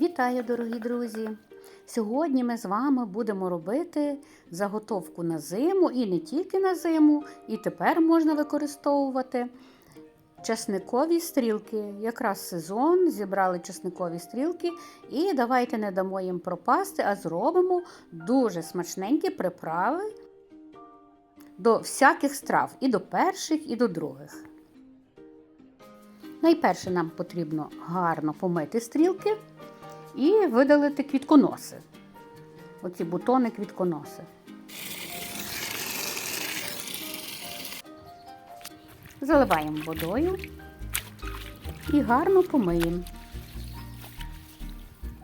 Вітаю, дорогі друзі! Сьогодні ми з вами будемо робити заготовку на зиму і не тільки на зиму, і тепер можна використовувати часникові стрілки. Якраз сезон, зібрали часникові стрілки, і давайте не дамо їм пропасти, а зробимо дуже смачненькі приправи до всяких страв, і до перших, і до других. Найперше нам потрібно гарно помити стрілки і видалити квітконоси. Оці бутони квітконоси. Заливаємо водою і гарно помиємо.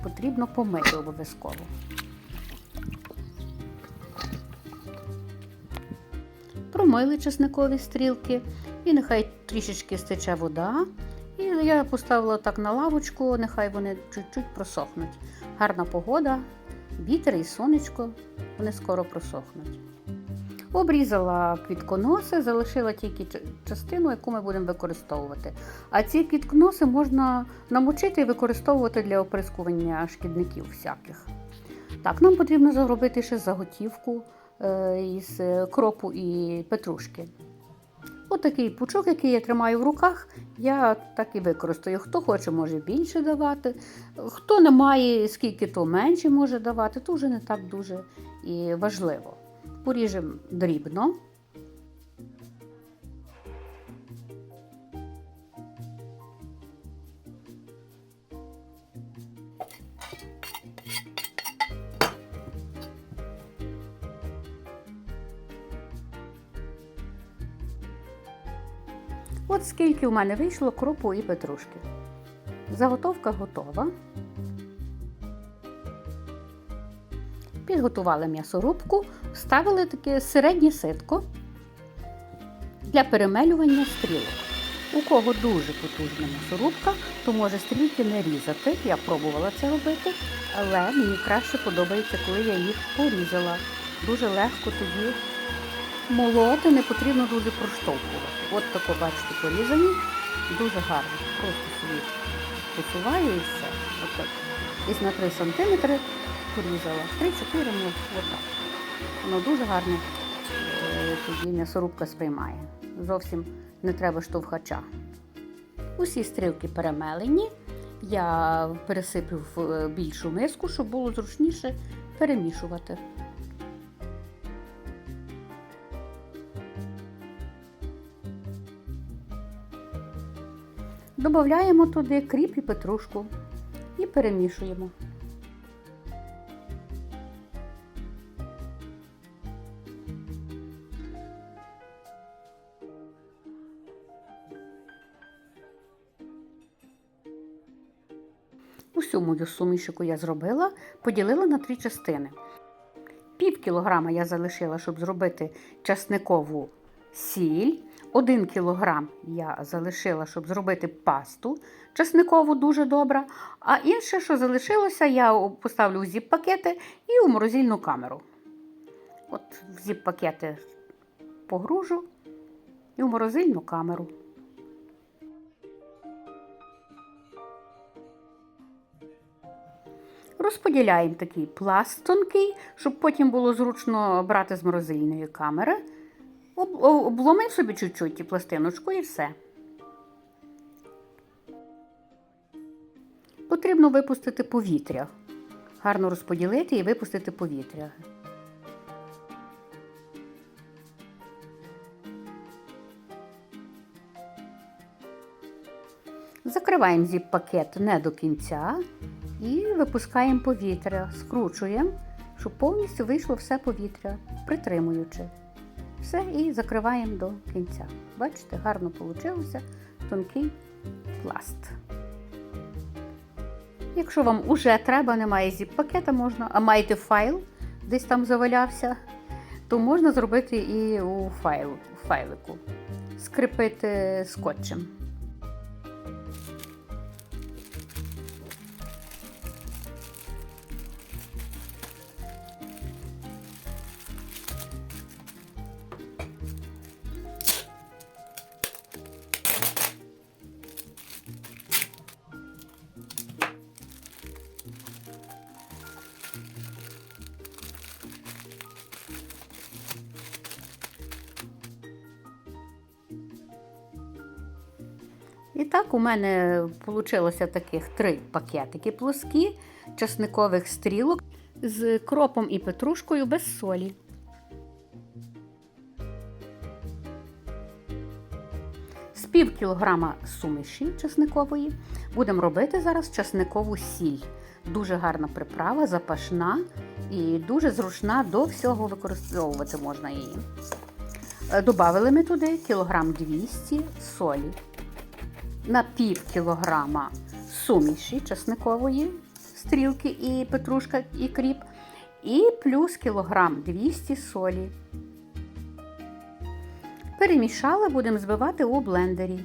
Потрібно помити обов'язково. Промили чесникові стрілки і нехай трішечки стече вода. І я поставила так на лавочку, нехай вони чуть-чуть просохнуть. Гарна погода, вітер і сонечко, вони скоро просохнуть. Обрізала квітконоси, залишила тільки частину, яку ми будемо використовувати. А ці квітконоси можна намочити і використовувати для оприскування шкідників всяких. Так, нам потрібно зробити ще заготівку е, із кропу і петрушки. Отакий пучок, який я тримаю в руках, я так і використаю. Хто хоче, може більше давати. Хто не має скільки, то менше може давати, то вже не так дуже і важливо. Поріжемо дрібно. От скільки у мене вийшло кропу і петрушки. Заготовка готова. Підготували м'ясорубку, вставили таке середнє ситко для перемелювання стрілок. У кого дуже потужна м'ясорубка, то може стрілки не різати. Я пробувала це робити, але мені краще подобається, коли я їх порізала. Дуже легко тоді молоти, не потрібно дуже проштовхувати. От тако, бачите, порізані, дуже гарно. Просто собі посуваю і все. Отак. Десь на 3 см порізала. 3-4 ну, отак. Воно дуже гарно е, тоді м'ясорубка сприймає. Зовсім не треба штовхача. Усі стрілки перемелені. Я пересиплю в е, більшу миску, щоб було зручніше перемішувати. Додаємо туди кріп і петрушку і перемішуємо. Усю мою суміш, яку я зробила, поділила на три частини. Пів кілограма я залишила, щоб зробити часникову сіль. 1 кілограм я залишила, щоб зробити пасту часникову дуже добра. А інше, що залишилося, я поставлю в зіп-пакети і у морозильну камеру. От в зіп-пакети погружу і в морозильну камеру. Розподіляємо такий пласт тонкий, щоб потім було зручно брати з морозильної камери. Обломив собі чуть-чуть пластиночку і все. Потрібно випустити повітря. Гарно розподілити і випустити повітря. Закриваємо зіп-пакет не до кінця і випускаємо повітря, скручуємо, щоб повністю вийшло все повітря, притримуючи. Все і закриваємо до кінця. Бачите, гарно вийшло тонкий пласт. Якщо вам уже треба, немає зіп-пакета, можна, а маєте файл, десь там завалявся, то можна зробити і у файл, у файлику, скріпити скотчем. Так у мене вийшло таких три пакетики плоскі, часникових стрілок з кропом і петрушкою без солі. З пів кілограма суміші часникової будемо робити зараз часникову сіль. Дуже гарна приправа, запашна і дуже зручна до всього використовувати можна її. Е, Добавили ми туди кілограм 200 солі, на пів кілограма суміші часникової, стрілки і петрушка і кріп, і плюс кілограм 200 солі. Перемішала, будемо збивати у блендері.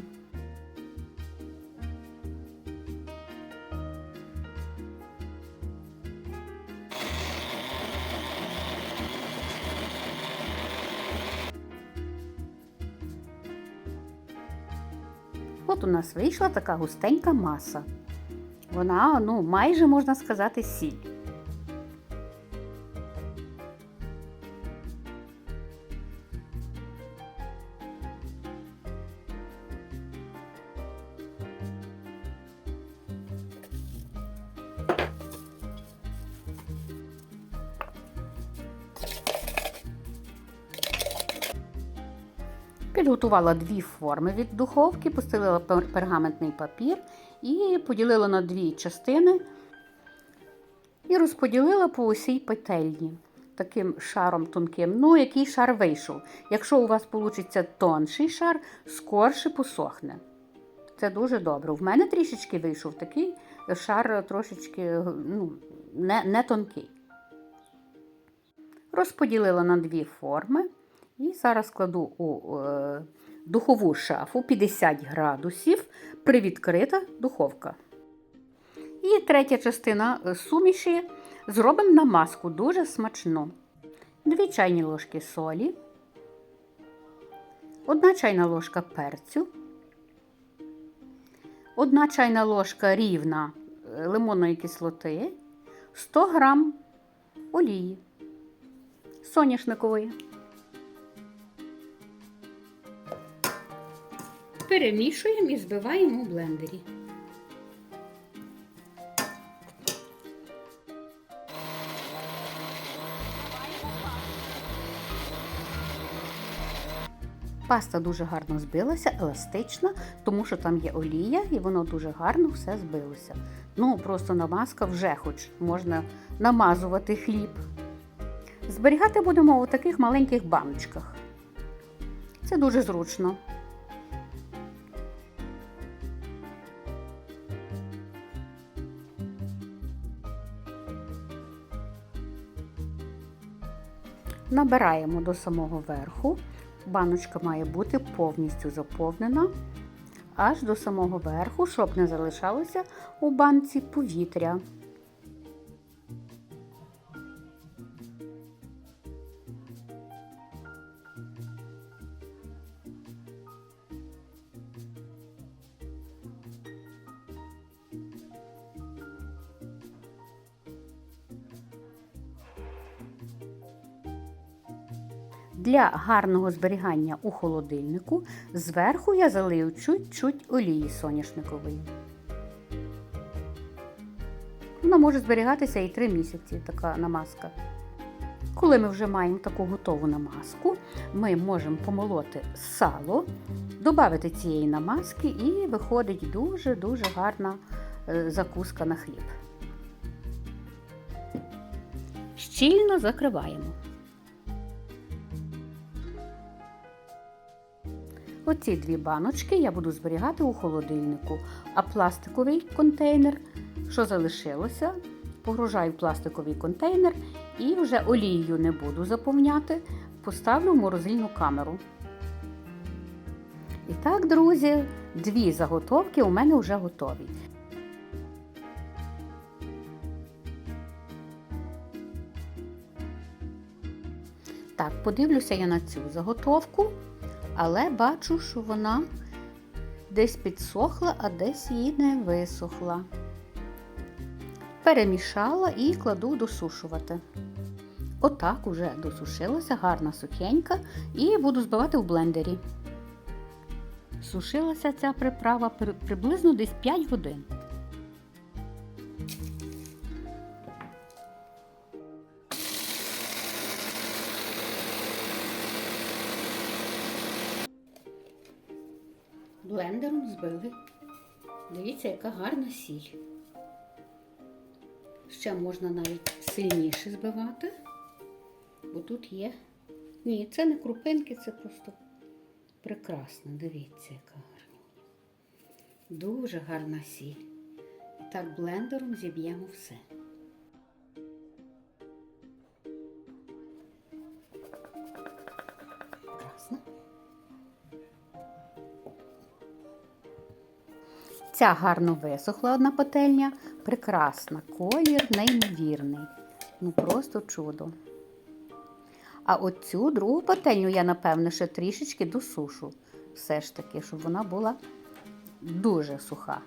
От у нас вийшла така густенька маса. Вона, ну, майже можна сказати, сіль. Підготувала дві форми від духовки, постелила пергаментний папір і поділила на дві частини і розподілила по усій петельні таким шаром тонким. Ну, який шар вийшов. Якщо у вас вийде тонший шар, скорше посохне. Це дуже добре. В мене трішечки вийшов такий шар трошечки ну, не, не тонкий. Розподілила на дві форми. І зараз кладу у е, духову шафу 50 градусів, привідкрита духовка. І третя частина е, суміші зробимо намазку дуже смачну. 2 чайні ложки солі, 1 чайна ложка перцю, 1 чайна ложка рівна е, лимонної кислоти, 100 грам олії соняшникової. Перемішуємо і збиваємо у блендері. Паста дуже гарно збилася, еластична, тому що там є олія і воно дуже гарно все збилося. Ну, просто намазка вже хоч можна намазувати хліб. Зберігати будемо у таких маленьких баночках. Це дуже зручно. Набираємо до самого верху. Баночка має бути повністю заповнена аж до самого верху, щоб не залишалося у банці повітря. Для гарного зберігання у холодильнику зверху я залию чуть-чуть олії соняшникової. Вона може зберігатися і 3 місяці, така намазка. Коли ми вже маємо таку готову намазку, ми можемо помолоти сало, додати цієї намазки і виходить дуже-дуже гарна е, закуска на хліб. Щільно закриваємо. Оці дві баночки я буду зберігати у холодильнику, а пластиковий контейнер, що залишилося, погружаю в пластиковий контейнер і вже олією не буду заповняти, поставлю в морозильну камеру. І так, друзі, дві заготовки у мене вже готові. Так, подивлюся я на цю заготовку, але бачу, що вона десь підсохла, а десь її не висохла. Перемішала і кладу досушувати. Отак уже досушилася, гарна сухенька, і буду збивати в блендері. Сушилася ця приправа при- приблизно десь 5 годин. Блендером збили. Дивіться, яка гарна сіль. Ще можна навіть сильніше збивати, бо тут є. Ні, це не крупинки, це просто прекрасно. Дивіться, яка гарна. Дуже гарна сіль. І так блендером зіб'ємо все. Ця гарно висохла одна пательня, прекрасна, колір неймовірний. Ну просто чудо. А оцю другу пательню я, напевно, ще трішечки досушу. Все ж таки, щоб вона була дуже суха.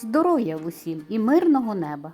Здоров'я усім і мирного неба!